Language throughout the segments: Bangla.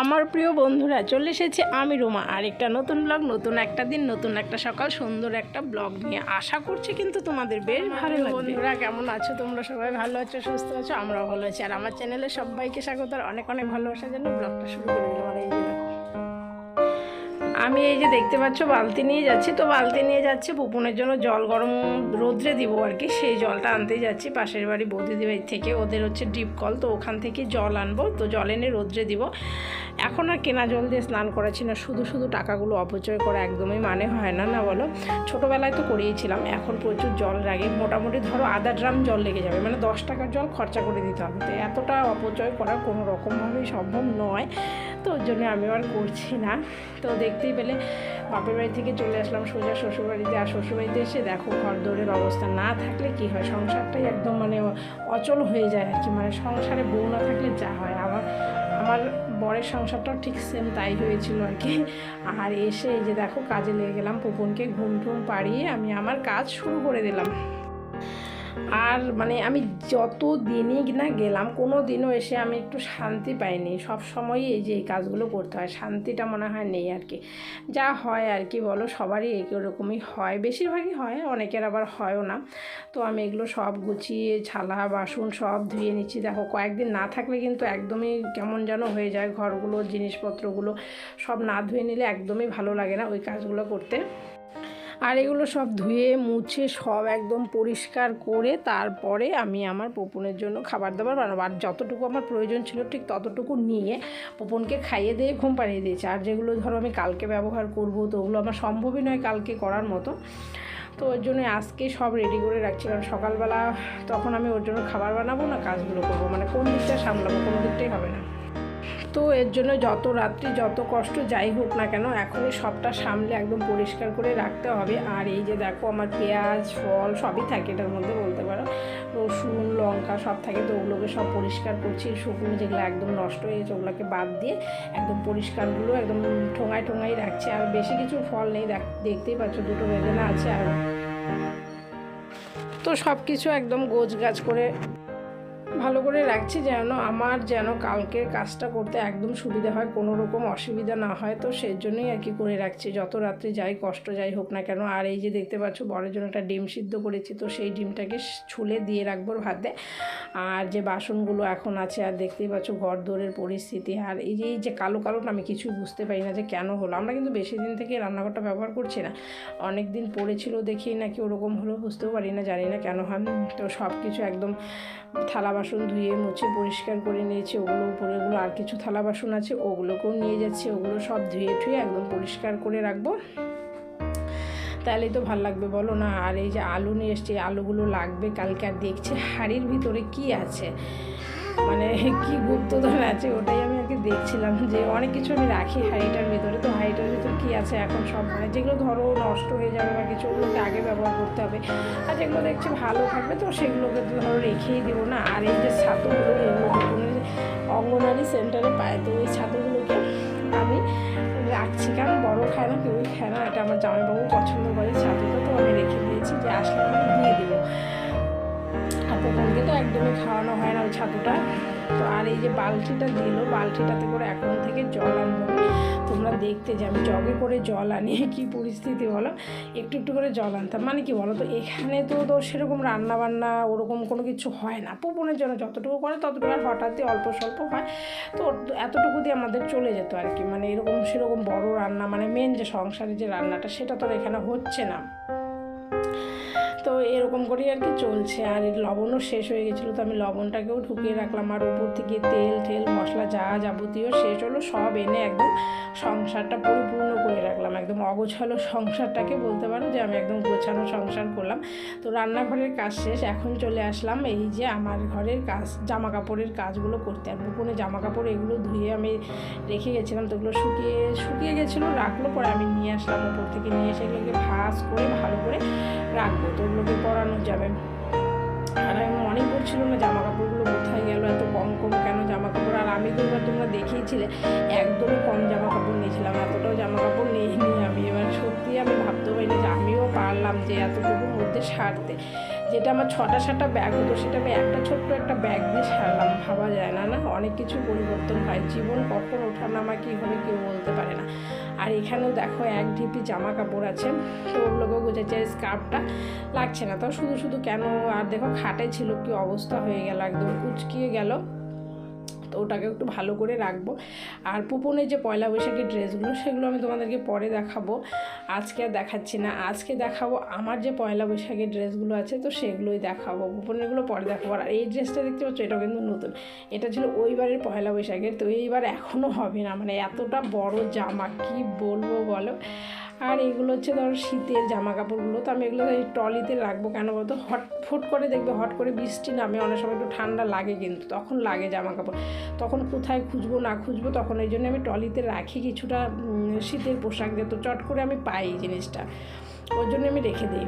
আমার প্রিয় বন্ধুরা চলে এসেছি আমি রুমা। আর একটা নতুন ব্লগ নতুন একটা দিন নতুন একটা সকাল সুন্দর একটা ব্লগ নিয়ে। আশা করছি কিন্তু তোমাদের বেশ ভালো লাগবে। বন্ধুরা কেমন আছো? তোমরা সবাই ভালো আছো সুস্থ আছো? আমরাও ভালো আছি। আর আমার চ্যানেলে সবাইকে স্বাগত আর অনেক অনেক ভালোবাসার জন্য ব্লগটা শুরু করে দিলাম। আর এই। আমি এই যে দেখতে পাচ্ছ, বালতি নিয়ে যাচ্ছি। তো বালতি নিয়ে যাচ্ছি পুপুনের জন্য জল গরম রোদ্রে দিব আর কি। সেই জলটা আনতেই যাচ্ছি, পাশের বাড়ি বৌদিদি বাড়ি থেকে। ওদের হচ্ছে ডিপ কল, তো ওখান থেকে জল আনব, তো জল এনে রোদ্রে দিব। এখন আর কেনা জল দিয়ে স্নান করাচ্ছি না, শুধু শুধু টাকাগুলো অপচয় করা একদমই মানে হয় না না বলো? ছোটোবেলায় তো করিয়েছিলাম এখন প্রচুর জল লাগে। মোটামুটি ধরো আধা ড্রাম জল লেগে যাবে মানে দশ টাকার জল খরচা করে দিতে হবে। তো এতটা অপচয় করা কোনো রকমভাবেই সম্ভব নয়। তো ওর জন্য আমি আর করছি না। তো দেখতেই পেলে বাপের বাড়ি থেকে চলে আসলাম সোজা শ্বশুরবাড়িতে। আর শ্বশুরবাড়িতে এসে দেখো ঘর দৌড়ের অবস্থা না থাকলে কি হয়? সংসারটাই একদম মানে অচল হয়ে যায় আর কি। মানে সংসারে বউ না থাকলে যা হয়। আমার আমার বরের সংসারটাও ঠিক সেম তাই হয়েছিল আর কি। আর এসে এই যে দেখো কাজে লেগে গেলাম পুপনকে ঘুম টুম পাড়িয়ে আমি আমার কাজ শুরু করে দিলাম। আর মানে আমি যত দিনই না গেলাম কোনো দিনও এসে আমি একটু শান্তি পাইনি। সব সময়ই এই যে এই কাজগুলো করতে হয়, শান্তিটা মনে হয় নেই আর কি। যা হয় আর কি বলো, সবারই এরকমই হয়। বেশিরভাগই হয়, অনেকের আবার হয়ও না। তো আমি এগুলো সব গুছিয়ে, ছালা, বাসন সব ধুয়ে নিচ্ছি। দেখো, কয়েকদিন না থাকলে কিন্তু একদমই কেমন যেন হয়ে যায় ঘরগুলো, জিনিসপত্রগুলো। সব না ধুয়ে নিলে একদমই ভালো লাগে না ওই কাজগুলো করতে। আর এগুলো সব ধুয়ে, মুছে, সব একদম পরিষ্কার করে তারপরে আমি আমার পোপনের জন্য খাবার দাবার বানাবো। আর যতটুকু আমার প্রয়োজন ছিল ঠিক ততটুকু নিয়ে পোপনকে খাইয়ে দিয়ে ঘুম পাড়িয়ে দিয়েছি। আর যেগুলো ধরো আমি কালকে ব্যবহার করব, তো ওগুলো আমার সম্ভবই নয় কালকে করার মতো। তো ওর জন্য আজকে সব রেডি করে রাখছি কারণ সকালবেলা তখন আমি ওর জন্য খাবার বানাবো না, কাজগুলো করব। মানে কোন দিকটা সামলাবো, কোনো দিকটাই হবে না। তো এর জন্য যত রাত্রি যত কষ্ট যাই হোক না কেন, এখনই সবটা সামলে একদম পরিষ্কার করে রাখতে হবে। আর এই যে দেখো আমার পেঁয়াজ, ফল সবই থাকে এটার মধ্যে বলতে পারো। রসুন, লঙ্কা সব থাকে তো ওগুলোকে সব পরিষ্কার করছি। শুকনো যেগুলো একদম নষ্ট হয়ে গেছে ওগুলোকে বাদ দিয়ে একদম পরিষ্কারগুলো একদম ঠোঙায় ঠোঙাই রাখছি। আর বেশি কিছু ফল নেই, দেখ, দেখতেই পাচ্ছ দুটো বেদনা আছে আর তো সব কিছু একদম গোছ গাছ করে ভালো করে রাখছি যেন আমার যেন কালকের কাজটা করতে একদম সুবিধা হয়, কোনো রকম অসুবিধা না হয়। তো সেই জন্যই আর কি করে রাখছি। যত রাত্রে যাই কষ্ট যাই হোক না কেন, আর এই যে দেখতে পাচ্ছ বড়ের জন্য একটা ডিম সিদ্ধ করেছি, তো সেই ডিমটাকে ছুলে দিয়ে রাখব ভাতে। আর যে বাসনগুলো এখন আছে, আর দেখতেই পাচ্ছ ঘর দৌড়ের পরিস্থিতি। আর এই যে এই যে কালো কালোটা আমি কিছুই বুঝতে পারি না যে কেন হলো। আমরা কিন্তু বেশি দিন থেকে রান্নাঘরটা ব্যবহার করছি না। অনেক দিন পড়েছিল দেখি নাকি ওরকম হলো, বুঝতেও পারি না, জানি না কেন হয়। তো সব কিছু একদম থালা বাসন ধুয়ে মুছে পরিষ্কার করে নিয়েছি, ওগুলো উপরেগুলো আর কিছু থালা বাসন আছে, ওগুলোকেও নিয়ে যাচ্ছি, ওগুলো সব ধুয়ে টুয়ে একদম পরিষ্কার করে রাখব। তাহলেই তো ভালো লাগবে, বলো না? আর এই যে আলু নিয়ে এসছি, আলুগুলো লাগবে কালকে, আর দেখছি হাড়ির ভিতরে কি আছে। মানে কি গুপ্তধন আছে, ওটাই আমি আর কি দেখছিলাম যে অনেক কিছু আমি রাখি হাঁড়িটার ভিতরে, তো আছে এখন সব মানে যেগুলো ধরো নষ্ট হয়ে যাবে বা কিছু, ওগুলোকে আগে ব্যবহার করতে হবে। আর যেগুলো দেখছি ভালো থাকবে, তো সেগুলোকে ধরো রেখেই দেবো না। আর এই যে ছাতুগুলো অঙ্গনারী সেন্টারে পায়, তো ওই ছাতুগুলোকে আমি রাখছি। কারণ বড় খায় না কেউই খায় না এটা আমার জামাইবাবু পছন্দ করে ছাতুটা, তো আমি রেখে দিয়েছি যে আসলে দিয়ে দেবো। আর তো একদমই খাওয়ানো হয় না ওই ছাতুটা। তো আর এই যে বালতিটা দিল, বালতিটাতে করে এখন থেকে জল আনব। তোমরা দেখতে যে আমি জগে করে জল আনি, কি পরিস্থিতি বলো? একটু একটু করে জল আনতাম। মানে কি বলো তো এখানে তো তো সেরকম রান্না বান্না ওরকম কোনো কিছু হয় না। পোপনের জন্য যতটুকু করে ততটুকু, আর হঠাৎই অল্প স্বল্প হয়। তো এতটুকু দিয়ে আমাদের চলে যেত আর কি। মানে এরকম সেরকম বড় রান্না মানে মেন যে সংসারে যে রান্নাটা, সেটা তো এখানে হচ্ছে না। এরকম করেই আর কি চলছে। আর লবণও শেষ হয়ে গেছিল, তো আমি লবণটাকেও ঢুকিয়ে রাখলাম। আর উপর থেকে তেল টেল মশলা যা যাবতীয় শেষ হলো, সব এনে একদম সংসারটা পরিপূর্ণ করে রাখলাম। একদম অগোছালো সংসারটাকে বলতে পারো যে আমি একদম গোছানো সংসার করলাম। তো রান্নাঘরের কাজ শেষ, এখন চলে আসলাম এই যে আমার ঘরের কাজ জামা কাপড়ের কাজগুলো করতে। আর বুকুনে জামা কাপড় এগুলো ধুয়ে আমি রেখে গেছিলাম, তো ওগুলো শুকিয়ে শুকিয়ে গেছিল, রাখল, পরে আমি নিয়ে আসলাম উপর থেকে, নিয়ে এসে এগুলোকে ভাস করে, ভালো করে রাখব তো ওগুলোকে পরানো যাবে। আর আমি মনে করছিল না জামা কাপড়গুলো কোথায় গেল, এত কম কম কেন জামা কাপড় আর আমি তো এবার তোমরা দেখিয়েছিলে একদমই কম জামা কাপড় নিয়েছিলাম, এতটাও জামা কাপড় নিইনি আমি। এবার সত্যি আমি ভাবতে পারি যে আমিও পারলাম যে এতটুকুর মধ্যে সারতে। যেটা আমার ছটা সাতটা ব্যাগ হতো, সেটা আমি একটা ছোট্ট একটা ব্যাগ দিয়ে সারলাম ভাবা যায় না না? অনেক কিছু পরিবর্তন হয়। জীবন কখন ওঠানামা কী হবে কেউ বলতে পারে না। আর এখানেও দেখো এক ঢিপি জামা কাপড় আছে। তো ওগুলোকেও গুছেছে স্কার্ফটা লাগছে না। তো শুধু শুধু কেন? আর দেখো খাটে ছিল, কি অবস্থা হয়ে গেল, একদম কুচকিয়ে গেল। তো ওটাকে একটু ভালো করে রাখব। আর পুপনের যে পয়লা বৈশাখের ড্রেসগুলো, সেগুলো আমি তোমাদেরকে পরে দেখাবো। আজকে আর দেখাচ্ছি না। আজকে দেখাবো আমার যে পয়লা বৈশাখের ড্রেসগুলো আছে, তো সেগুলোই দেখাবো। পুপনেরগুলো পরে দেখাবো। আর এই ড্রেসটা দেখতে পাচ্ছ, এটাও কিন্তু নতুন। এটা ছিল ওইবারের পয়লা বৈশাখের, তো এইবার এখনও হবে না। মানে এতটা বড় জামা, কি বলব বলো? আর এগুলো হচ্ছে ধর শীতের জামা কাপড়গুলো তো আমি এগুলো এই ট্রলিতে রাখব কেন বলতো? হট, ফুট করে দেখবে হট করে বৃষ্টি নামে অনেক সময় একটু ঠান্ডা লাগে কিন্তু, তখন লাগে জামা কাপড় তখন কোথায় খুঁজবো না খুঁজবো তখন এই জন্য আমি ট্রলিতে রাখি কিছুটা শীতের পোশাক যেহেতু চট করে আমি পাই জিনিসটা। ওর জন্য আমি রেখে দিই।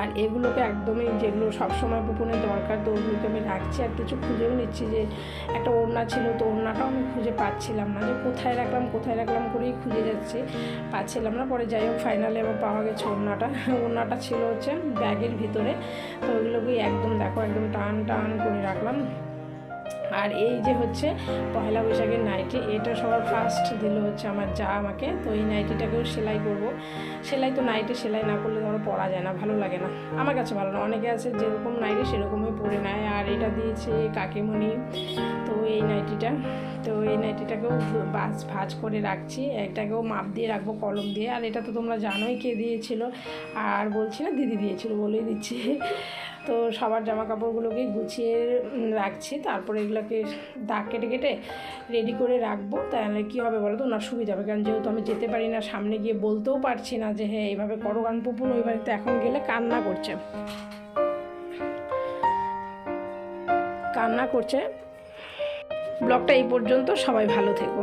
আর এগুলোকে একদমই যেগুলো সবসময় পুকুনের দরকার তো ওগুলোকে আমি রাখছি আর কিছু খুঁজেও নিচ্ছি যে একটা ওড়না ছিল তো ওড়নাটাও আমি খুঁজে পাচ্ছিলাম না যে কোথায় রাখলাম কোথায় রাখলাম করেই খুঁজে যাচ্ছি, পাচ্ছিলাম না। পরে যাই হোক ফাইনালি আমার পাওয়া গেছে ওড়নাটা। ওড়নাটা ছিল হচ্ছে ব্যাগের ভিতরে। তো ওইগুলোকে একদম, দেখো, একদম টান টান করে রাখলাম। আর এই যে হচ্ছে পয়লা বৈশাখের নাইটি এটা সবার ফার্স্ট দিল হচ্ছে আমার যা আমাকে, তো এই নাইটিটাকেও সেলাই করব। সেলাই তো নাইটি সেলাই না করলে ধরো পরা যায় না, ভালো লাগে না। আমার কাছে ভালো না, অনেকে আছে যেরকম নাইটি সেরকমই পরে নেয়, আর এটা দিয়েছে কাকিমণি, তো এই নাইটিটা তো এই নাইটিটাকেও বাজ ভাজ করে রাখছি এটাকেও মাপ দিয়ে রাখব, কলম দিয়ে, আর এটা তো তোমরা জানোই কে দিয়েছিল, আর বলছি না দিদি দিয়েছিল বলেই দিচ্ছি। তো সবার জামা কাপড়গুলোকে গুছিয়ে রাখছি, তারপরে এগুলোকে দাগ কেটে কেটে রেডি করে রাখব। তাহলে কী হবে বলো তো? ওনার সুবিধা হবে, কারণ যেহেতু আমি যেতে পারি না, সামনে গিয়ে বলতেও পারছি না যে হ্যাঁ এইভাবে করো, কারণ পুপুন ওই বাড়িতে এখন গেলে কান্না করছে। কান্না করছে। ব্লগটা এই পর্যন্ত, সবাই ভালো থেকো।